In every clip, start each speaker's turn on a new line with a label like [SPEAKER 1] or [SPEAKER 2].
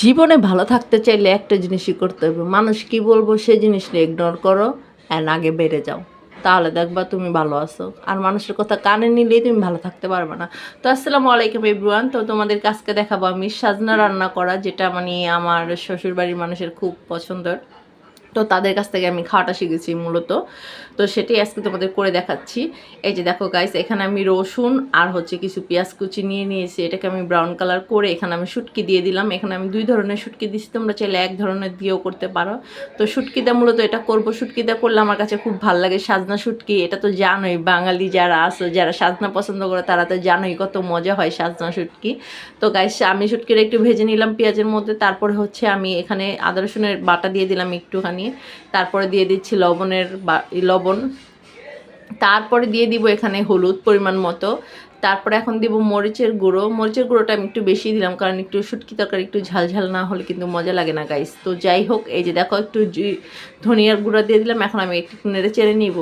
[SPEAKER 1] জীবনে ভালো থাকতে চাইলে একটা জিনিসই করতে হবে। মানুষ কি বলব সেই জিনিসটা ইগনোর করো অ্যান্ড আগে বেড়ে যাও। তাহলে দেখবা তুমি ভালো আছো। আর মানুষের কথা কানে নিলেই তুমি ভালো থাকতে পারবে না। তো আসসালামু আলাইকুম ইব্রুয়ান তো তোমাদের কাছকে দেখাবো আমি সাজনা রান্না করা, যেটা মানে আমার শ্বশুরবাড়ির মানুষের খুব পছন্দের। তো তাদের কাছ থেকে আমি খাওয়াটা শিখেছি মূলত। তো সেটাই আজকে তোমাদের করে দেখাচ্ছি। এই যে দেখো গাইস এখানে আমি রসুন আর হচ্ছে কিছু পেঁয়াজ কুচি নিয়ে নিয়েছি। এটাকে আমি ব্রাউন কালার করে এখানে আমি শুটকি দিয়ে দিলাম। এখানে আমি দুই ধরনের শুটকি দিচ্ছি তোমরা চাইলে এক ধরনের দিয়েও করতে পারো। তো শুটকিটা মূলত এটা করব। শুটকিটা করলে আমার কাছে খুব ভালো লাগে সাজনা শুটকি। এটা তো জানোই, বাঙালি যারা আছে, যারা সাজনা পছন্দ করে, তারা তো জানোই কত মজা হয় সাজনা শুটকি। তো গাইস আমি শুটকিটা একটু ভেজে নিলাম পেঁয়াজের মধ্যে। তারপরে হচ্ছে আমি এখানে আদা রসুনের বাটা দিয়ে দিলাম একটুখানি। তারপরে দিয়ে দিচ্ছি লবণের লবণ। তারপরে দিয়ে দিব এখানে হলুদ পরিমাণ মতো। তারপরে এখন দিব মরিচের গুঁড়ো। মরিচের গুঁড়োটা আমি একটু বেশি দিলাম, কারণ একটু শুটকি তরকারি, একটু ঝাল ঝাল না হলে কিন্তু মজা লাগে না গাইস তো যাই হোক, এই যে দেখো, একটু ধনিয়ার গুঁড়ো দিয়ে দিলাম। এখন আমি একটু নেড়ে চেড়ে নিব।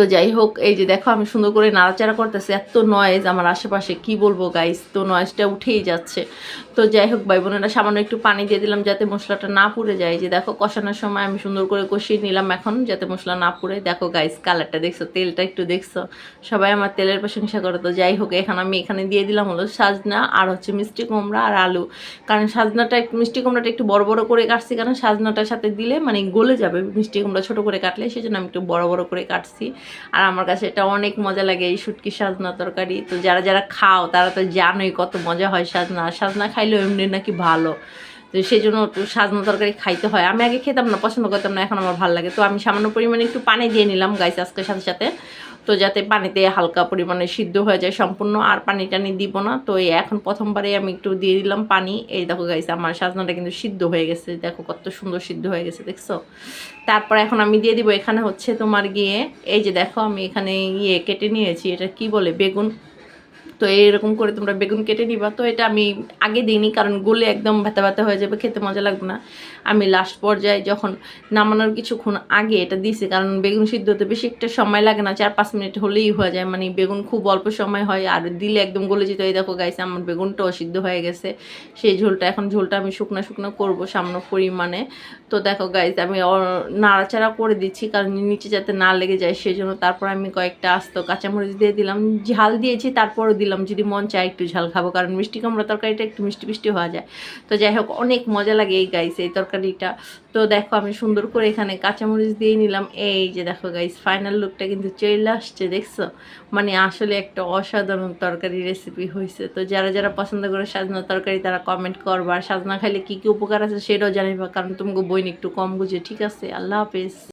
[SPEAKER 1] তো যাই হোক এই যে দেখো আমি সুন্দর করে নাড়াচাড়া করতেছি, এত নয়েজ আমার আশেপাশে, কি বলব গাইস তো নয়েজটা উঠেই যাচ্ছে। তো যাই হোক ভাই বোনেরা, সামান্য একটু পানি দিয়ে দিলাম যাতে মশলাটা না পুড়ে যায়। যে দেখো, কষানোর সময় আমি সুন্দর করে কষিয়ে নিলাম এখন, যাতে মশলা না পুড়ে। দেখো গাইস কালারটা দেখছ, তেলটা একটু দেখছ? সবাই আমার তেলের প্রশংসা করে। তো যাই হোক এখন আমি এখানে দিয়ে দিলাম হলো সাজনা আর হচ্ছে মিষ্টি কুমড়া আর আলু। কারণ সাজনাটা মিষ্টি কুমড়াটা একটু বড় বড় করে কাটছি, কারণ সাজনাটার সাথে দিলে মানে গলে যাবে। মিষ্টি কুমড়া ছোট করে কাটলে সেই জন্য আমি একটু বড় বড় করে কাটছি। আর আমার কাছে এটা অনেক মজা লাগে এই শুটকি সাজনা তরকারি। তো যারা যারা খাও, তারা তো জানোই কত মজা হয় সাজনা। সাজনা খাইলেও এমনি নাকি ভালো। তো সেই জন্য একটু সাজনা তরকারি খাইতে হয়। আমি আগে খেতাম না, পছন্দ করতাম না, এখন আমার ভালো লাগে। তো আমি সামান্য পরিমাণে একটু পানি দিয়ে নিলাম গাইস আজকে সাথে সাথে। তো যাতে পানিতে হালকা পরিমাণে সিদ্ধ হয়ে যায় সম্পূর্ণ, আর পানি টানি দিব না। তো এই এখন প্রথমবারে আমি একটু দিয়ে দিলাম পানি। এই দেখো গাইছে আমার সাজনাটা কিন্তু সিদ্ধ হয়ে গেছে। দেখো কত সুন্দর সিদ্ধ হয়ে গেছে, দেখছ? তারপর এখন আমি দিয়ে দিব এখানে হচ্ছে তোমার গিয়ে, এই যে দেখো আমি এখানে ইয়ে কেটে নিয়েছি, এটা কি বলে? বেগুন। তো এরকম করে তোমরা বেগুন কেটে নিবা। তো এটা আমি আগে দিইনি, কারণ গলে একদম ব্যথা ব্যথা হয়ে যাবে, খেতে মজা লাগবে না। আমি লাস্ট পর্যায়ে যখন নামানোর কিছুক্ষণ আগে এটা দিয়েছি, কারণ বেগুন সিদ্ধ হতে বেশি একটা সময় লাগে না, চার পাঁচ মিনিট হলেই হয়ে যায়। মানে বেগুন খুব অল্প সময় হয়, আর দিলে একদম গলে যেত। এই দেখো গাইছে আমার বেগুনটাও সিদ্ধ হয়ে গেছে। সেই ঝোলটা, এখন ঝোলটা আমি শুকনো শুকনো করব সামান্য পরিমাণে। তো দেখো গাইজ আমি নাড়াচাড়া করে দিচ্ছি, কারণ নিচে যাতে না লেগে যায়, সেই জন্য তারপর আমি কয়েকটা আস্ত কাঁচামরিচ দিয়ে দিলাম। ঝাল দিয়েছি, তারপরও দিলাম, যদি মন চায় একটু ঝাল খাব, কারণ মিষ্টি কুমড়া তরকারিটা একটু মিষ্টি মিষ্টি হওয়া যায়। তো যাই হোক, অনেক মজা লাগে এই গাইস এই তরকারিটা। তো দেখো, আমি সুন্দর করে এখানে কাঁচামরিচ দিয়ে নিলাম। এই যে দেখো গাইস ফাইনাল লুকটা কিন্তু চলে আসছে, দেখছ? মানে আসলে একটা অসাধারণ তরকারি রেসিপি হয়েছে তো যারা যারা পছন্দ করে সাজনা তরকারি, তারা কমেন্ট করবা। আর সাজনা খাইলে কী কী উপকার আছে সেটাও জানিবা কারণ তোমাকে বইন একটু কম বুঝে। ঠিক আছে? আল্লাহ হাফেজ।